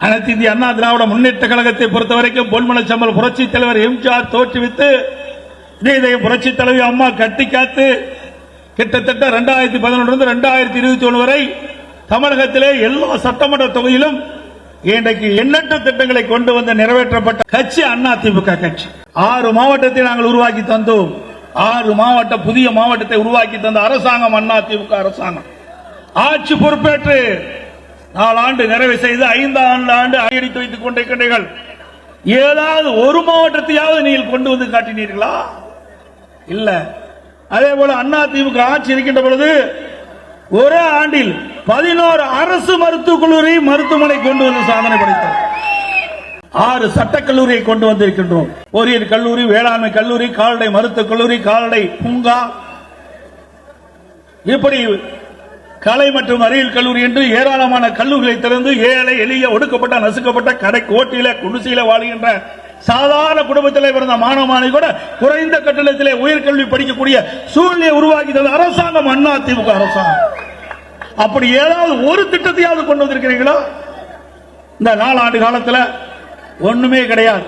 அனைத்து இந்திய அண்ணா திராவிட முன்னேற்ற கழகத்தை பொறுத்த வரைக்கும் பொன்மனச்சம்பல் புரட்சி தலைவர் எம்ஜிஆர் தோற்றுவித்து இதயம் புரட்சி தலைவி அம்மா கட்டி காத்து கிட்டத்தட்ட ரெண்டாயிரத்தி பதினொன்று ரெண்டாயிரத்தி இருபத்தி ஒன்று வரை தமிழகத்திலே எல்லா சட்டமன்ற தொகுதியிலும் இன்றைக்கு எண்ணற்ற திட்டங்களை கொண்டு வந்து நிறைவேற்றப்பட்ட கட்சி அண்ணா திமுக கட்சி. ஆறு மாவட்டத்தை நாங்கள் உருவாக்கி தந்தோம். ஆறு மாவட்ட புதிய மாவட்டத்தை உருவாக்கி தந்த அரசாங்கம் அண்ணா திமுக அரசாங்கம். ஆட்சி பொறுப்பேற்று நாலாண்டு நிறைவு செய்து ஐந்தாண்டு ஆண்டு அடித்து வைத்துக் கொண்டிருக்கின்றீர்கள் ஏதாவது ஒரு மாவட்டத்தையாவது நீங்கள் கொண்டு வந்து காட்டினீர்களா? இல்ல. அதே போல அண்ணா திமுக ஆட்சி இருக்கின்ற பொழுது ஒரே ஆண்டில் பதினோரு அரசு மருத்துவக் கல்லூரி மருத்துவமனை கொண்டு வந்து சாதனை படைத்தார். ஆறு சட்டக்கல்லூரியை கொண்டு வந்திருக்கின்றோம். பொறியியல் கல்லூரி வேளாண்மை கல்லூரி கால்நடை மருத்துவக் கல்லூரி கால்நடை பூங்கா. இப்படி கலை மற்றும் அறிவியல் கல்லூரி என்று ஏராளமான கல்லூரிகளை திறந்து ஏழை எளிய ஒடுக்கப்பட்ட நசுக்கப்பட்ட கடை கோட்டில குடிசையில வாழ்கின்ற சாதாரண குடும்பத்திலே பிறந்த மாணவ மாணவி கூட குறைந்த கட்டணத்திலே உயர்கல்வி படிக்கக்கூடிய சூழ்நிலையை உருவாக்கி தந்த அரசாங்கம் அண்ணா திமுக அரசாங்கம். அப்படி ஏதாவது ஒரு திட்டத்தையாவது கொண்டு வந்திருக்கிறீங்களா இந்த நாலாண்டு காலத்துல ஒண்ணுமே கிடையாது.